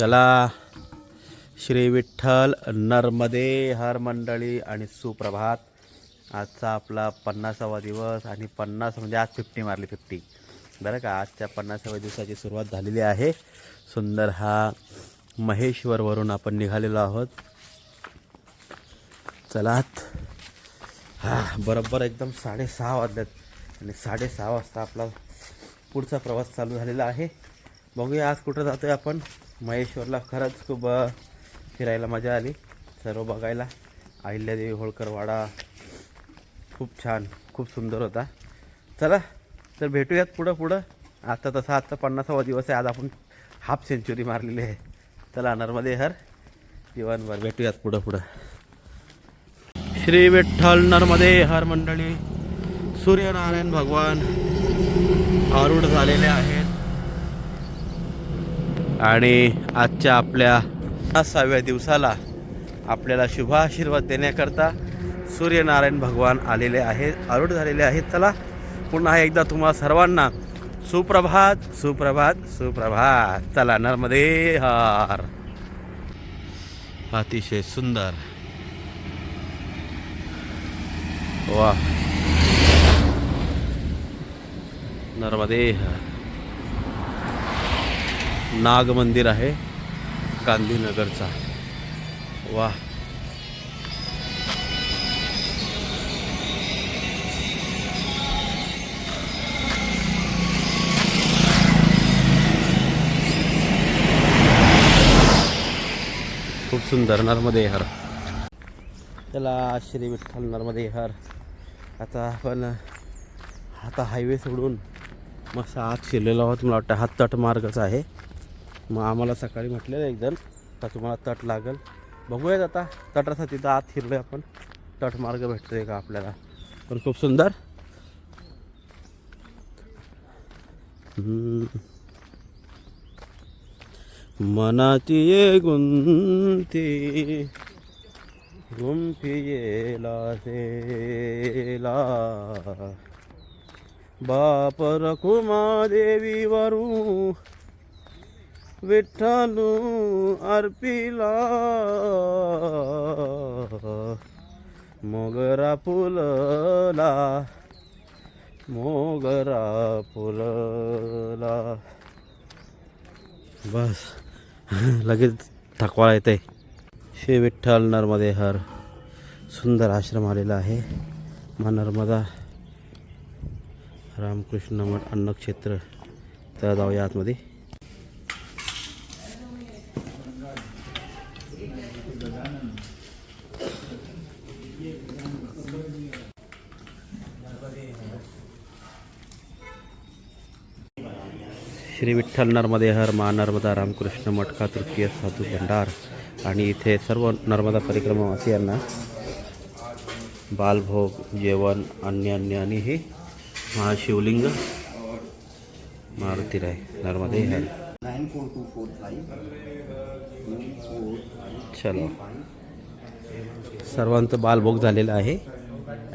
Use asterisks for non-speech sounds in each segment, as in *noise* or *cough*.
चला. श्री विठ्ठल नर्मदे हर मंडळी आणि सुप्रभात. आजचा आपला पन्नासावा दिवस आणि पन्नास म्हणजे आज फिफ्टी मारली फिफ्टी बरं का? आजच्या पन्नासाव्या दिवसाची सुरुवात झालेली आहे. सुंदर हा महेश्वरवरून आपण निघालेलो आहोत. चलात हा बरोबर एकदम साडेसहा वाजल्यात आणि साडेसहा वाजता आपला पुढचा प्रवास चालू झालेला आहे. बघूया आज कुठं जातोय आपण. महेश्वरला खरंच खूप फिरायला मजा आली. सर्व बघायला. अहिल्यादेवी होळकरवाडा. खूप छान खूप सुंदर होता. चला तर भेटूयात पुढं पुढं. आता तसा आजचा पन्नासावा दिवस आहे. आज आपण हाफ सेंचुरी मारलेली आहे. चला नर्मदे हर. जीवनभर भेटूयात पुढं पुढं. श्री विठ्ठल नर्मदे हर मंडळी. सूर्यनारायण भगवान. आरूढ झालेले आहे. आणि आजच्या आपल्या सहाव्या दिवसाला आपल्याला शुभ आशीर्वाद देण्याकरता सूर्यनारायण भगवान आलेले आहेत आरूढ झालेले आहेत. चला पुन्हा एकदा तुम्हाला सर्वांना सुप्रभात सुप्रभात सुप्रभात. चला नर्मदे हार. अतिशय सुंदर. वा नर्मदे हार. नाग मंदिर आहे गांधीनगरचा. वा खूप सुंदर नर्मदे हर. त्याला श्री विठ्ठल नर्मदे हर. आता आपण आता हायवे सोडून मस्त आत शिरलेलो आहोत मला वाटतं हा तट मार्गच आहे. मग आम्हाला सकाळी म्हटलेलं एक जण का तुम्हाला तट लागेल? बघूयात आता तटासाठी तिथं आत फिरलोय आपण. तट मार्ग भेटतोय का आपल्याला? पण खूप सुंदर. मनाची ये गुंती गुंफियेला सेला बाप रखुमा देवी वरू विठ्ठलू अर्पिला. मोगरा फुलला मोगरा फुलला. बस लगेच थकवा येते. श्री विठ्ठल नर्मदे हर. सुंदर आश्रम आलेला आहे. मा नर्मदा. रामकृष्ण मठ अन्नक्षेत्र. तर जाऊया आतमध्ये. श्री विठ्ठल नर्मदे हर मा नर्मदा रामकृष्ण मटका तृतीय साधू भंडार. आणि इथे सर्व नर्मदा परिक्रमावासियांना बालभोग जेवण अन्य अन्य आणि हे महाशिवलिंग मारुती राय नर्मदे हर. nine चलो. सर्वांचं बालभोग झालेलं आहे.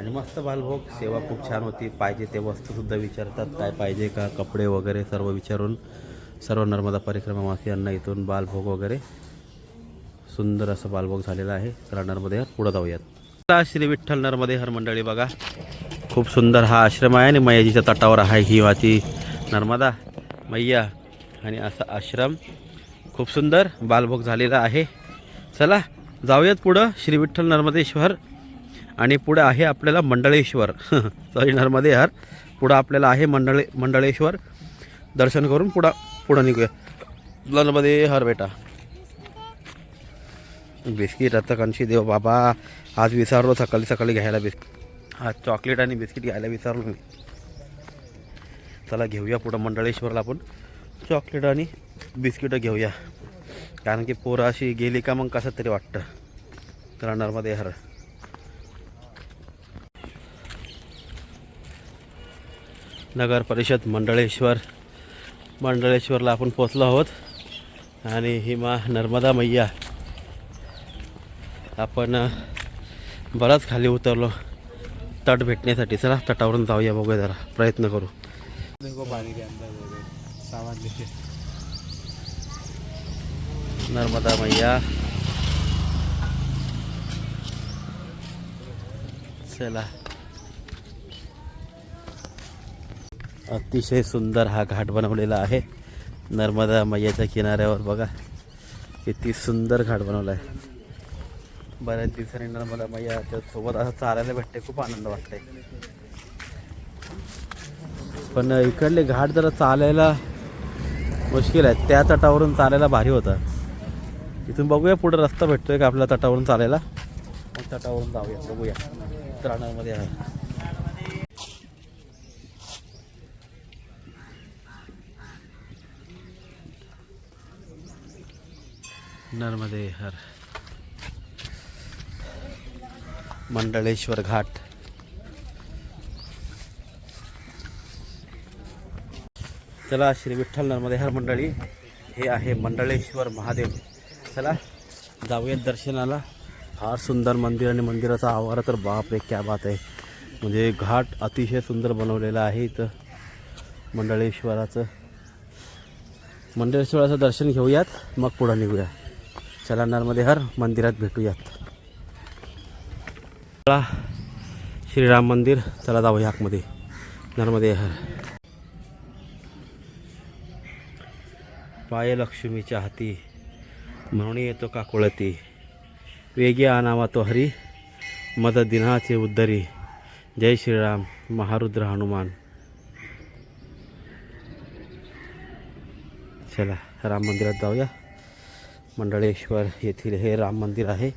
आणि मस्त बालभोग. सेवा खूप छान होती. पाहिजे ते वस्तूसुद्धा विचारतात काय पाहिजे का? कपडे वगैरे सर्व विचारून सर्व नर्मदा परिक्रमावासियांना इथून बालभोग वगैरे. सुंदर असं बालभोग झालेलं आहे. चला नर्मदे पुढं जाऊयात. चला, श्री विठ्ठल नर्मदे हर मंडळी बघा. खूप सुंदर हा आश्रम आहे आणि मैयाजीच्या तटावर आहे ही वाची नर्मदा मैया आणि असा आश्रम. खूप सुंदर बालभोग झालेला आहे. चला जाऊयात पुढं. श्री विठ्ठल नर्मदेश्वर आणि पुढं आहे आपल्याला मंडळेश्वर. *laughs* सॉरी नर्मदे हर पुढं आपल्याला आहे मंडळे मंडळेश्वर. दर्शन करून पुढं पुढं निघूया. नर्मदे हर बेटा. बिस्किट आता कणशी देव बाबा. आज विसरलो सकाळी सकाळी घ्यायला बिस्किट. आज चॉकलेट आणि बिस्किट घ्यायला विसरलो मी. चला घेऊया पुढं मंडळेश्वरला आपण. चॉकलेट आणि बिस्किटं घेऊया. कारण की पोरं अशी गेली का मग कसं तरी वाटतं. तर नर्मदे हर. नगर परिषद मंडळेश्वर. मंडळेश्वरला आपण पोचलो आहोत. आणि ही मा नर्मदा मैया. आपण बराच खाली उतरलो. तट भेटण्यासाठी. चला तटावरून जाऊया बघूया जरा. प्रयत्न करू. हो नर्मदा मैया. चला. अतिशय सुंदर हा घाट बनवलेला आहे. नर्मदा मैयाच्या किनाऱ्यावर बघा किती सुंदर घाट बनवला आहे. बऱ्याच दिवसांनी नर्मदा मैया सोबत असं चालायला भेटते खूप आनंद वाटतंय. पण इकडले घाट जरा चालायला मुश्किल आहे. त्या तटावरून चालायला भारी होता. इथून बघूया पुढे रस्ता भेटतोय का आपल्या तटावरून चालायला. मग तटावरून जाऊया बघूया. त्राणामध्ये आहे. नर्मदे हर। मंडळेश्वर घाट। चला श्री विठ्ठल नर्मदे हर मंडळी हे आहे मंडळेश्वर महादेव. चला जाऊयात दर्शनाला. फार सुंदर मंदिर आणि मंदिराचा आवार तर बाप रे क्या बात आहे. म्हणजे घाट अतिशय सुंदर बनवलेला आहे इथं मंडळेश्वराचं मंडळेश्वराचं दर्शन घेऊयात मग पुढं निघूया. चला नर्मदे हर मंदिरात भेटूयात. चला श्रीराम मंदिर चला जाऊया आतमध्ये. नर्मदे हर. पाय लक्ष्मीच्या हाती म्हणून येतो का कुळती वेगी आणावा तो हरी मद दिनाचे उद्धरी. जय श्रीराम महारुद्र हनुमान. चला राम मंदिरात जाऊया. मंडळेश्वर येथील हे राम मंदिर आहे.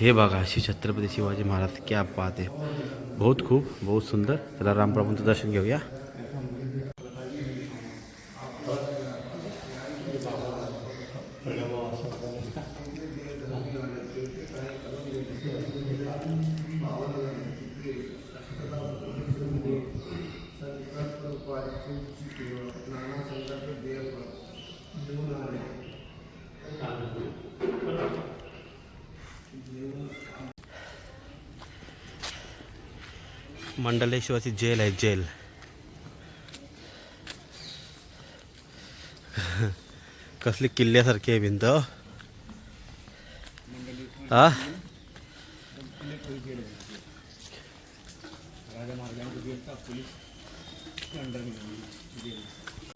हे बघा श्री छत्रपती शिवाजी महाराज क्या पाहते बहुत खूप बहुत सुंदर. चला रामप्रभूंचं दर्शन घेऊया. मंडलेश्वरची जेल आहे जेल. कसली किल्ल्यासारखी आहे भिंत हो. हा.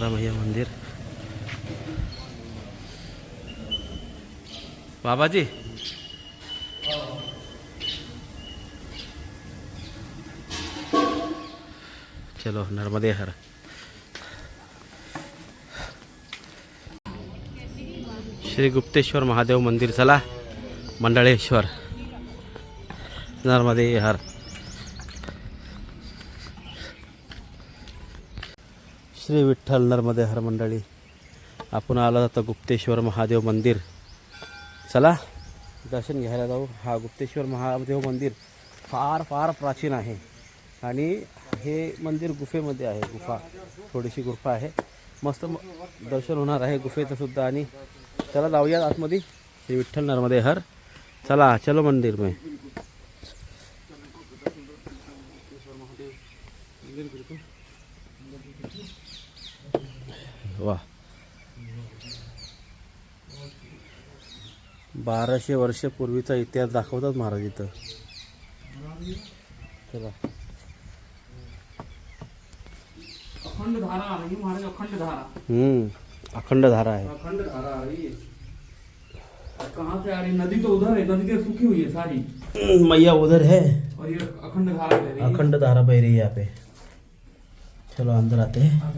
रामय्या मंदिर. बाबाजी चलो नर्मदे हर। श्री गुप्तेश्वर महादेव मंदिर चला मंडळेश्वर। नर्मदे हर। श्री विठ्ठल नर्मदे हर मंडळी आपण आला आता गुप्तेश्वर महादेव मंदिर। चला दर्शन घ्यायला जाऊ. हा गुप्तेश्वर महादेव मंदिर फार फार प्राचीन आहे. आणि हे मंदिर गुफेमध्ये आहे. गुफा थोडीशी गुफा आहे. मस्त दर्शन होणार आहे गुफेचं सुद्धा आणि चला जाऊया आतमध्ये. श्री विठ्ठल नर्मदे हर. चला चलो मंदिर में. वा बाराशे वर्षपूर्वीचा इतिहास दाखवतात महाराज इथं. चला. अखंड धारा ही महाराज अखंड धारा हम्म अखंड धारा है। अखंड धारा आ रही है। कहाँ से आ रही नदी तो उधर है नदी तो सूखी हुई है सारी। मैया उधर है। और ये अखंड धारा बह रही है। अखंड धारा बह रही है यहाँ पे। चलो अंदर आते हैं। आ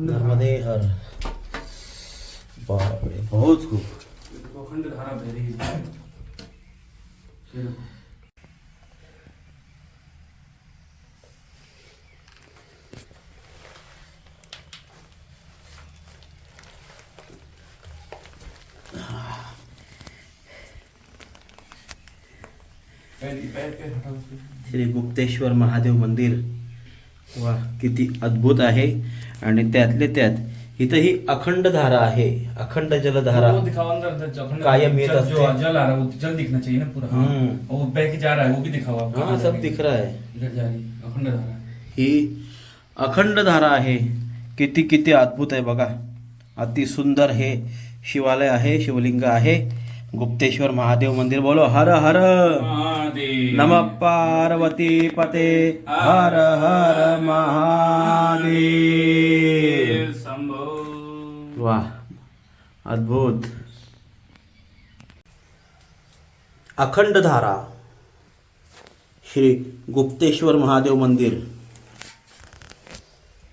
नर्मदे हर बाप रे बहुत खूब। अखंड धारा बह रही है। श्री गुप्तेश्वर महादेव मंदिर. वा किती अद्भुत आहे. आणि त्यातले त्यात इथं ही अखंड धारा आहे. अखंड जलधारा. वो दिखाओ अंदर अंदर जो अखंड कायम येत जल- असते. जो जल आ रहा है वो जल दिखना चाहिए ना पूरा. हाँ. हम्म. और वो बह के जा रहा है वो भी दिखाओ आप हा कहाँ जा सब रही दिख रहा है. इधर जा रही अखंड धारा. ही अखंड धारा आहे. किती किती अद्भुत आहे बघा. अति सुंदर हे शिवालय आहे शिवलिंग आहे. गुप्तेश्वर महादेव मंदिर बोलो हर हर। नम पार्वती पते हर हर महादेव। वाह अद्भुत। अखंड धारा श्री गुप्तेश्वर महादेव मंदिर।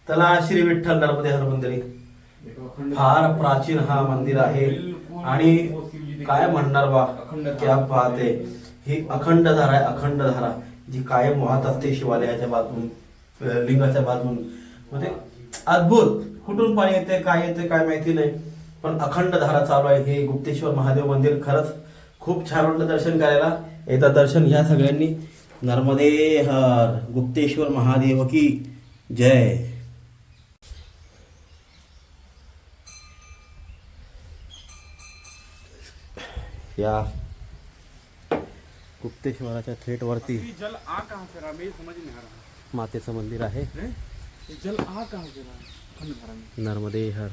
त्याला श्री विठ्ठल नर्मदे हर मंदिर. फार प्राचीन हा मंदिर आहे. आणि काय म्हणणार बा? क्या बात आहे. ही अखंड धारा आहे अखंड धारा. जी कायम वाहत असते शिवालयाच्या बाजून लिंगाच्या बाजून. म्हणजे अद्भुत. कुठून पाणी येते काय येते काय माहिती नाही. पण अखंड धारा चालू आहे. हे गुप्तेश्वर महादेव मंदिर खरंच खूप छान वाटलं दर्शन करायला. एकदा दर्शन घ्या सगळ्यांनी. नर्मदे हर. गुप्तेश्वर महादेव की जय. या गुप्तेश्वराच्या थेट वरती जल आ कहाँ मातेचं मंदिर आहे. जल आ कहाँ नर्मदे हर.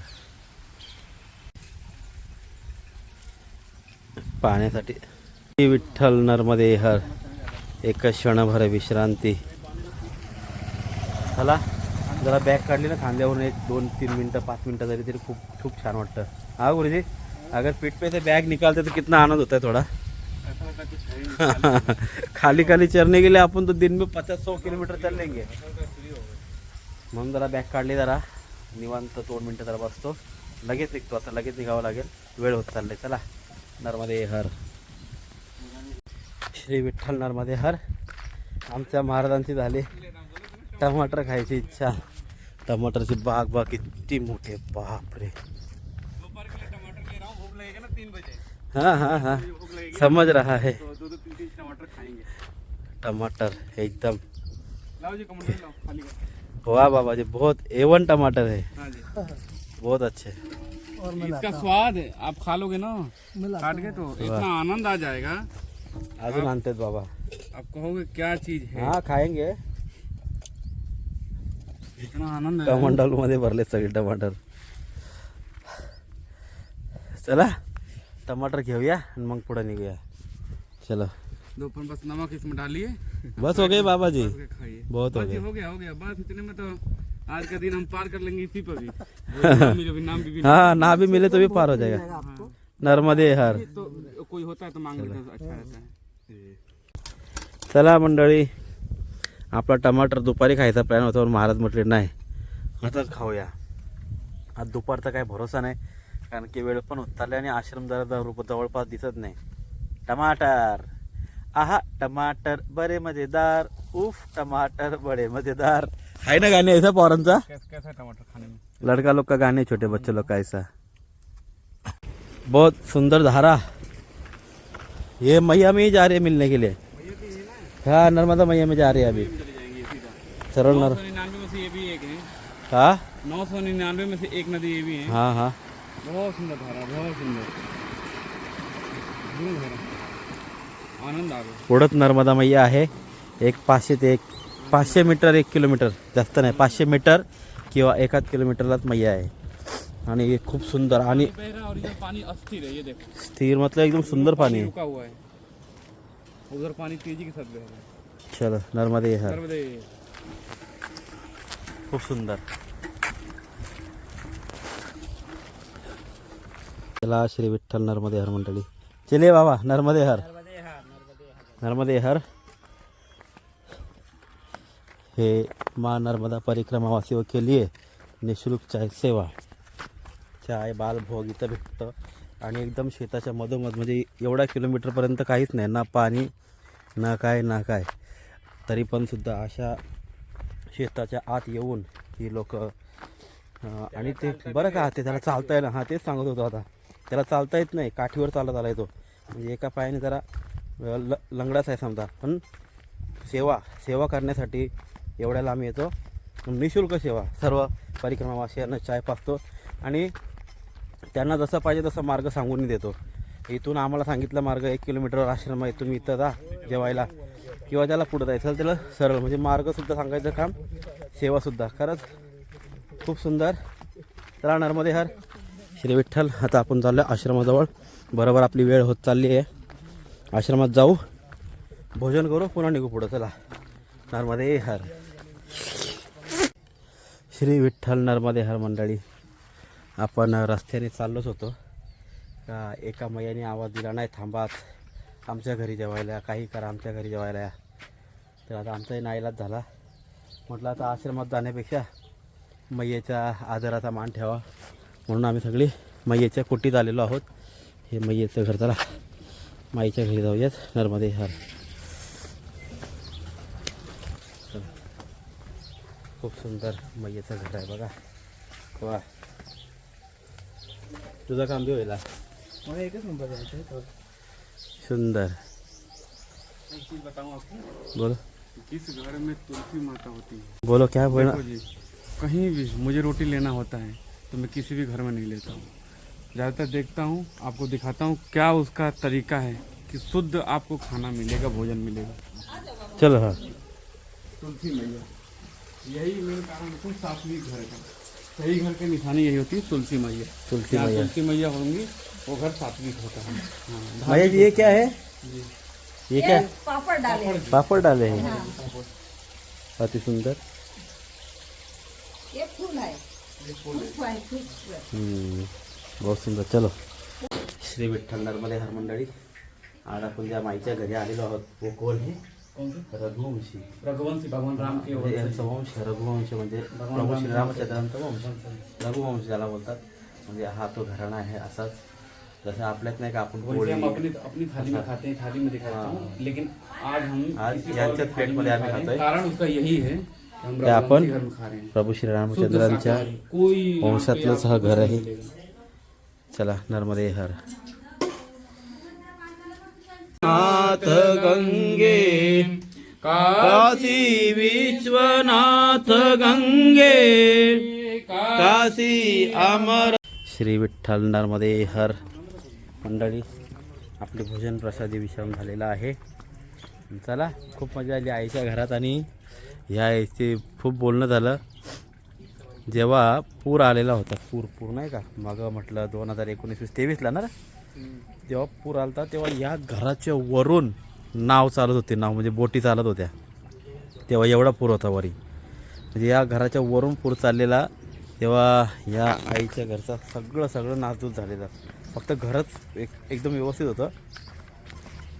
पाहण्यासाठी श्री विठ्ठल नर्मदे हर. एक क्षणभर विश्रांती. चला जरा बॅग काढली ना खांद्यावरून एक दोन तीन मिनटं पाच मिनटं जरी तरी खूप खूप छान वाटतं. हा गुरुजी? अगर पीठ पे से बैग निकालते तो कितना आनंद होता है थोड़ा। *laughs* खाली खाली चरने के लिए अपन तो दिन में पचास सौ किलोमीटर चल लेंगे। म्हणून जरा बॅग काढली जरा। निवांत दोन मिनटं जरा बसतो लगेच निघतो आता लगेच निघावं लागेल। वेळ होत चालले चला. नर्मदे हर. श्री विठ्ठल नर्मदे हर. आमच्या महाराजांची झाली. टमाटर खायची इच्छा. टमाटरची बाग बाग किती मोठे बापरे. हाँ हाँ हाँ। समझ रहा है। तो टमाटर एकदम। लाओ जी कमर लाओ खाली कर वाह बाबा जी बहुत एवन टमाटर है। हाँ बहुत अच्छे। और इसका स्वाद है आप खा लोगे ना काट के तो इतना आनंद आ जाएगा। अजून आणतात बाबा। आप कहोगे क्या चीज़ है? हाँ खाएँगे। इतना आनंद है। कमंडल मध्ये भरले सगळे टमाटर। चला। टमाटर घेऊया आणि मग पुढे निघूया. चलो. दोपहर बस नमक इसमें डालिए बस हो गए बाबा जी बहुत हो गए हो गया हो गया. बस इतने में तो आज का दिन हम पार कर लेंगे इसी पर भी। *laughs* नाम हाँ ना भी मिले तो भी पार हो जाएगा। नर्मदे हर। तो कोई होता है तो मांग लेते अच्छा रहता है। चला मंडळी आपला टमाटर दुपारी खायचा प्लॅन होता पण महाराज म्हटले नाही आताच खाऊया. आज दुपारचा काय भरोसा नाही. कारण की वेळ पण होत चालली आणि आश्रम जरा जवळ- जवळपास दिसत नाही. टमाटर. आहा टमाटर बरे मजेदार उफ टमाटर बडे मजेदार आहे ना गाणे ऐसा पौरांचा? टमाटर खाने लड़का लोग का गाने छोटे बच्चे लोग का ऐसा. बहुत सुंदर धारा. ये मैया में ही जा रही है मिलने के लिए. हाँ नर्मदा मैया में जा रही है अभी. चरण नौ सौ निन्यानवे में से ये भी एक है। हाँ? नौ सौ निन्यानवे में से एक नदी ये भी है। हाँ हाँ। बहुत सुंदर धारा बहुत सुंदर। आनंद आ गया। पुढत नर्मदा मैया आहे. एक पाचशे ते एक पाचशे मीटर एक किलोमीटर. जास्त नाही पाचशे मीटर किंवा एकाच किलोमीटरलाच मैया आहे. आणि हे खूप सुंदर आणि है पानी अस्थिर है ये देखो। स्थिर मतलब एकदम सुंदर पाणी आहे. रुका हुआ है। उधर पानी तेजी के साथ बह रहा है। चलो नर्मदे नर्मदे। खूप सुंदर. चला श्री विठ्ठल नर्मदे हर मंडळी. चले बाबा नर्मदे हर नर्मदे हर हे माँ नर्मदा परिक्रमा वासियों के लिए निशुल्क चाय सेवा चाय बालभोग इथं भेटतं. आणि एकदम शेताच्या मधोमध म्हणजे एवढ्या किलोमीटरपर्यंत काहीच नाही. ना पाणी ना काय ना काय. तरी पण सुद्धा अशा शेताच्या आत येऊन ही लोक आणि ते बरं का ते त्याला चालता येईल हां तेच सांगत होतो आता. त्याला चालता येत नाही काठीवर चालत आला येतो म्हणजे एका पायाने जरा ल लंगडाच आहे समजा. पण सेवा सेवा करण्यासाठी एवढ्या लांब येतो. निशुल्क सेवा सर्व परिक्रमावासियांना चाय पाचतो आणि त्यांना जसं पाहिजे तसा मार्ग सांगून देतो. इथून आम्हाला सांगितला मार्ग एक किलोमीटरवर आश्रम आहे तुम्ही इथं जा जेवायला. किंवा त्याला पुढं जायचं त्याला सरळ म्हणजे मार्गसुद्धा सांगायचं काम सेवासुद्धा. खरंच खूप सुंदर. चला नर्मदे हर श्री विठ्ठल आता आपण चाललो आश्रमाजवळ. बरोबर आपली वेळ होत चालली आहे. आश्रमात जाऊ. भोजन करू पुन्हा निघू पुढं. चला. नर्मदे हर. श्री विठ्ठल नर्मदे हर मंडळी आपण रस्त्याने चाललोच होतो. का एका मैयाने आवाज दिला नाही थांबाच. आमच्या घरी जेवायला काही करा आमच्या घरी जेवायला या. तर आता आमचाही नाईलाज झाला. म्हटलं आता आश्रमात जाण्यापेक्षा मैयेच्या आदराचा मान ठेवा. म्हणून आम्ही सगळी मैयेच्या कुटीत आलेलो आहोत. हे मैयेचं घर चला. माईच्या घरी जाऊयात. नर्मदे हर. खूप सुंदर मैयेचं घर आहे बघा. वा. तुझं काम बी होईल मला एकच नंबर जायचं सुंदर एक चीज बताऊं आपको बोलो. किस घर में तुलसी माता होती है। बोलो क्या बोला कहीं भी मुझे रोटी लेना होता है तो मैं किसी भी घर में नहीं लेता हूँ। ज़्यादातर देखता हूँ आपको दिखाता हूँ क्या उसका तरीका है कि शुद्ध आपको खाना मिलेगा भोजन मिलेगा। चलो हाँ। तुलसी मैया यही मेन कारण होता है सात्विक घर का सही घर की निशानी यही होती है तुलसी मैया। तुलसी मैया। तुलसी मैया होंगी वो घर सात्विक होता है। हाँ भैया जी ये क्या है। ये क्या? पापड़ डाले। पापड़ डाले हैं। अति सुंदर। ये फूल है। है बहुत सुंदर चलो। श्री विठ्ठल नर्मदे हर मंडळी आज आपण ज्या माईच्या घरी आलेलो आहोत वो कोण सा रघुवंशी। रघुवंशी भगवान राम म्हणजे यांचं वंश रघुवंश म्हणजे प्रभू श्रीरामचंद्रांचा वंश रघुवंश. ज्याला बोलतात म्हणजे हा तो घराणा आहे असाच. जसं आपल्यात नाही का आपण अपनी अपनी थाली में खाते हैं थाली में दिखाता हूँ. लेकिन आज हम आज यांच्याच प्लेटमध्ये आम्ही हैं। खातोय. कारण उसका यही है ते आपण प्रभू यहाँ पे वंशातलंच हा घर आहे. चला नर्मदे हर। नाथ गंगे काशी विश्वनाथ गंगे काशी अमर। श्री विठ्ठल नर्मदे हर। मंडळी आपले भोजन प्रसादी विश्राम झालेला आहे. चला खूप मजा आली आईच्या घरात आणि ह्या याचे खूप बोलणं झालं. जेव्हा पूर आलेला होता पूर पूर नाही का? मागं म्हटलं दोन हजार एकोणीस वीस तेवीसला ना? जेव्हा पूर आला होता तेव्हा या घराच्या वरून नाव चालत होते नाव म्हणजे बोटी चालत होत्या. तेव्हा एवढा पूर होता वरी. म्हणजे या घराच्या वरून पूर चाललेला तेव्हा या आईच्या घरचा सगळं सगळं नासधूस झालेलं. फक्त घरच एक एकदम व्यवस्थित होतं.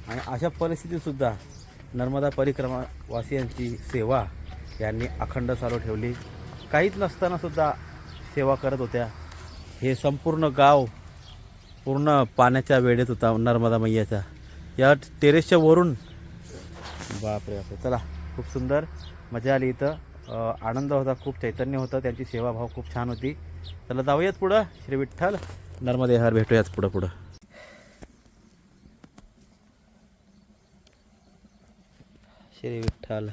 आणि अशा परिस्थितीतसुद्धा नर्मदा परिक्रमा वासियांची सेवा यांनी अखंड चालू ठेवली. काहीच नसतानासुद्धा सेवा करत होत्या. हे संपूर्ण गाव पूर्ण पाण्याच्या वेळेत होता नर्मदा मैयाच्या या टेरेसच्या वरून बापरे बापरे. चला खूप सुंदर मजा आली इथं. आनंद होता खूप चैतन्य होतं. त्यांची सेवाभाव खूप छान होती. चला जाऊयात पुढं. श्री विठ्ठल. नर्मदे हर भेटूयात पुढं पुढं. श्री विठ्ठल.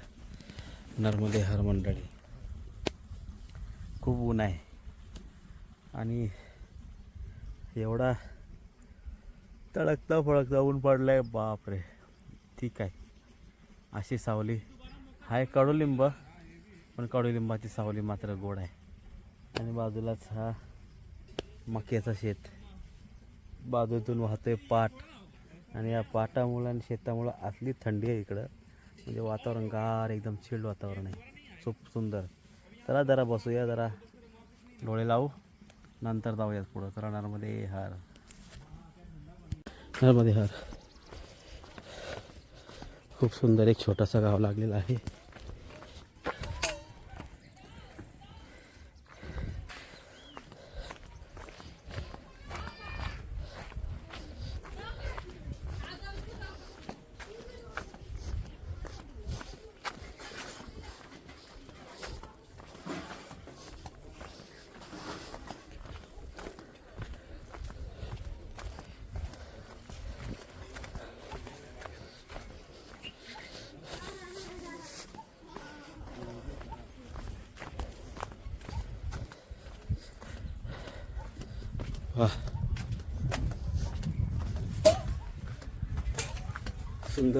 नर्मदे हर मंडळी. खूप ऊन आहे. आणि एवढा तळकता फळकता ऊन पडलं आहे बापरे. ठीक आहे. अशी सावली. आहे कडुलिंब पण कडुलिंबाची सावली मात्र गोड आहे. आणि बाजूलाच हा मक्याचा शेत. बाजूतून वाहतोय पाट. आणि या पाटामुळं आणि शेतामुळं असली थंडी आहे इकडं. म्हणजे वातावरण गार एकदम चिल्ड वातावरण आहे. खूप सुंदर. चला जरा बसूया जरा डोळे लावू. नंतर जाऊयात पुढं. तर नर्मदे हार. नर्मदे हार. खूप सुंदर एक छोटासा गाव लागलेला आहे.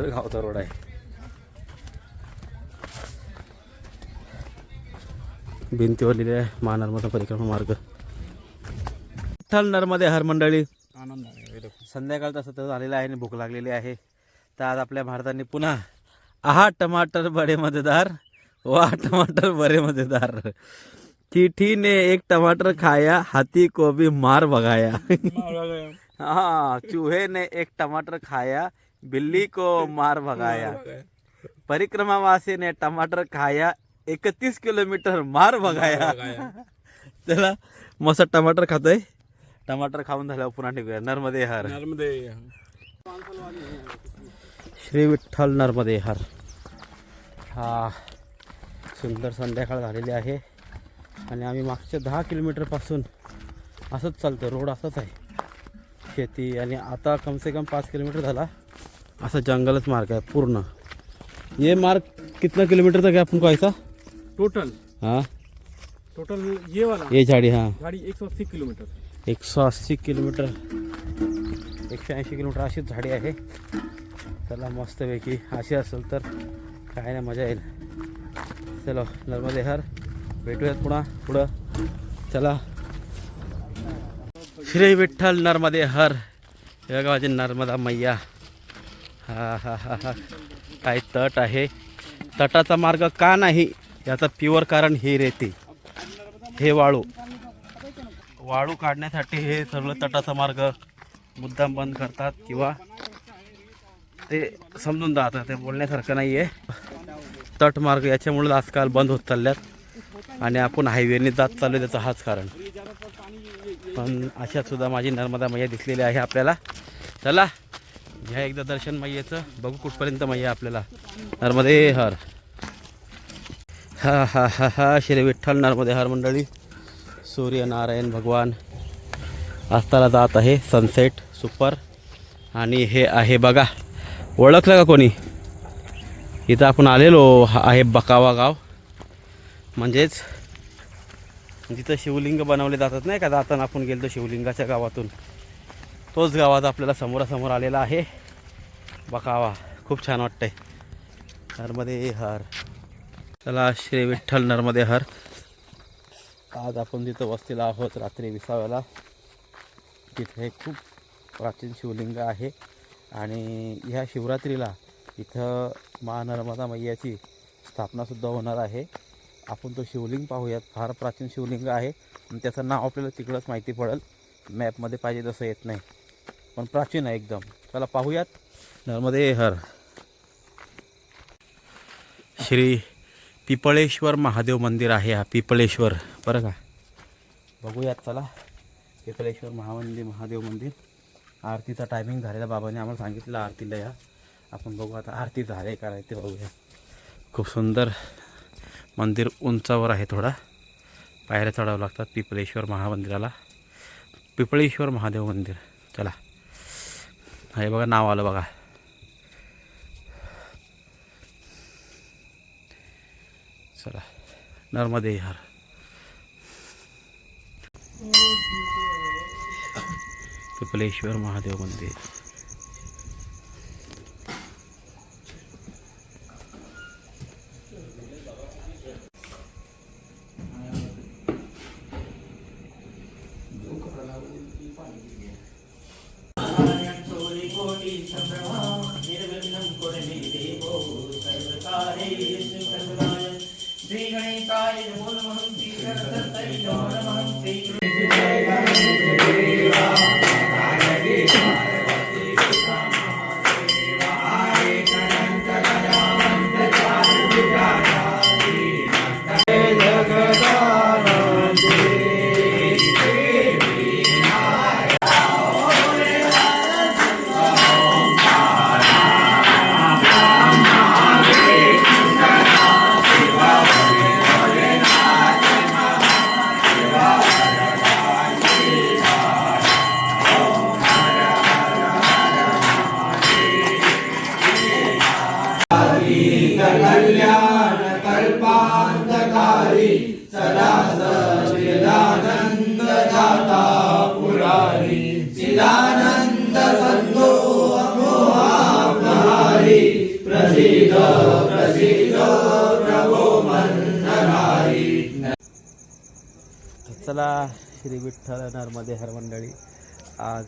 गावचा रोड आहे. भिंतीवर लिहिले आहे महानर्मदा परिक्रमा मार्ग. विठ्ठल नर्मदे हर मंडळी. आनंद संध्याकाळचा सतत झालेला आहे आणि भूक लागलेली आहे. तर आज आपल्या भारताने पुन्हा आहा टमाटर बडे मजेदार वाह टमाटर बड़े मजेदार. चिठी ने एक टमाटर खाया हाथी को भी मार भगाया हाँ चूहे ने एक टमाटर खाया बिल्ली को मार भगाया। परिक्रमावासी ने टमाटर खाया इकतीस किलोमीटर मार भगाया। त्याला *laughs* मस्त टमाटर खातोय. टमाटर खाऊन झाल्यावर पुन्हा टिकूया नर्मदे हर. नर्मदे श्री विठ्ठल नर्मदे हर. हा सुंदर संध्याकाळ झालेली आहे. आणि आम्ही मागच्या दहा किलोमीटरपासून असंच चालतो रोड असाच आहे. शेती आणि आता कम से कम पाच किलोमीटर झाला. असा जंगलच मार्ग आहे पूर्ण. ये मार्ग कितना किलोमीटर तक है अपन को ऐसा टोटल हाँ. टोटल ये वाला. ये झाड़ी हाँ. गाड़ी 180 किलोमीटर. एकशे अस्सी किलोमीटर. एकशे ऐंशी किलोमीटर अशीच झाडी आहे. चला मस्तपैकी अशी असेल तर काय नाही मजा येईल. चलो नर्मदे हर. भेटूयात पुन्हा पुढं. चला. श्री विठ्ठल नर्मदे हर हे नर्मदा मैया. हा हा हा हा. काय तट आहे. तटाचा मार्ग का नाही याचं प्युअर कारण हे रेते. हे वाळू. वाळू काढण्यासाठी हे सगळं तटाचा मार्ग मुद्दाम बंद करतात किंवा ते समजून जातात. ते बोलण्यासारखं नाही आहे तटमार्ग याच्यामुळे आजकाल बंद होत चालल्यात आणि आपण हायवेने जात चालू त्याचं हाच कारण. पण अशात सुद्धा माझी नर्मदा मैया दिसलेली आहे आपल्याला. चला घ्या एकदा दर्शन मैयाचं. बघू कुठपर्यंत मैया आपल्याला. नर्मदे हर. हा हा हा हा श्री विठ्ठल नर्मदे हर मंडळी. सूर्यनारायण भगवान. अस्ताला जात आहे सनसेट सुपर आणि हे आहे बघा ओळखलं का कोणी? इथं आपण आलेलो आहे बकावा गाव. म्हणजेच जिथं शिवलिंग बनवले जातात नाही का जाताना आपण गेलो शिवलिंगाच्या गावातून. तोच गावात आपल्याला समोरासमोर आलेला आहे. बकावा खूप छान वाटतंय. नर्मदे हर. चला श्री विठ्ठल नर्मदे हर. आज आपण जिथं वस्तीला आहोत रात्री विसाव्याला तिथे खूप प्राचीन शिवलिंग आहे. आणि ह्या शिवरात्रीला इथं महानर्मदा मैयाची स्थापनासुद्धा होणार आहे. आपण तो शिवलिंग पाहूयात. फार प्राचीन शिवलिंग आहे. आणि त्याचं नाव आपल्याला तिकडंच माहिती पडेल. मॅपमध्ये पाहिजे तसं येत नाही. पण प्राचीन आहे एकदम. चला पाहूयात. नर्मदे हर. श्री पिपळेश्वर महादेव मंदिर आहे हा पिपळेश्वर. बरं का? बघूयात चला. पिपळेश्वर महामंदिर महादेव मंदिर. आरतीचा टायमिंग झालेला बाबाने आम्हाला सांगितलं आरतीला या. आपण बघू आता आरती झाले काय ते बघूया. खूप सुंदर. मंदिर उंचावर आहे थोडा. पायऱ्या चढावं लागतात पिपळेश्वर महामंदिराला. पिपळेश्वर महादेव मंदिर. चला. हे बघा नाव आलं बघा. चला. नर्मदे हर पिपलेश्वर महादेव मंदिर.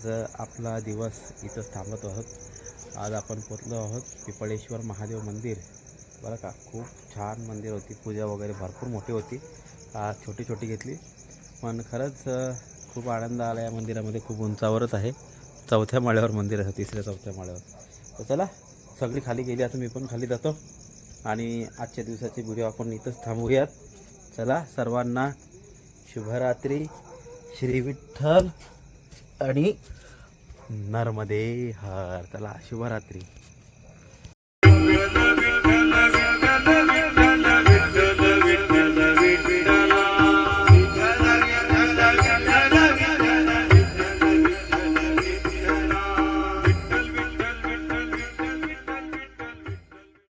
आज आपला दिवस इथंच थांबत आहोत आज आपण पोचलो आहोत पिपळेश्वर महादेव मंदिर. बरं का खूप छान मंदिर होती पूजा वगैरे भरपूर मोठी होती. आज छोटी छोटी घेतली. पण खरंच खूप आनंद आला या मंदिरामध्ये खूप उंचावरच आहे. चौथ्या माळ्यावर मंदिर आहे तिसऱ्या चौथ्या माळ्यावर. तर चला सगळी खाली गेली आता मी पण खाली जातो. आणि आजच्या दिवसाची व्हिडिओ आपण इथंच थांबूयात. चला सर्वांना शुभरात्री. श्री विठ्ठल. आणि नर्मदे हर चला शुभरात्री.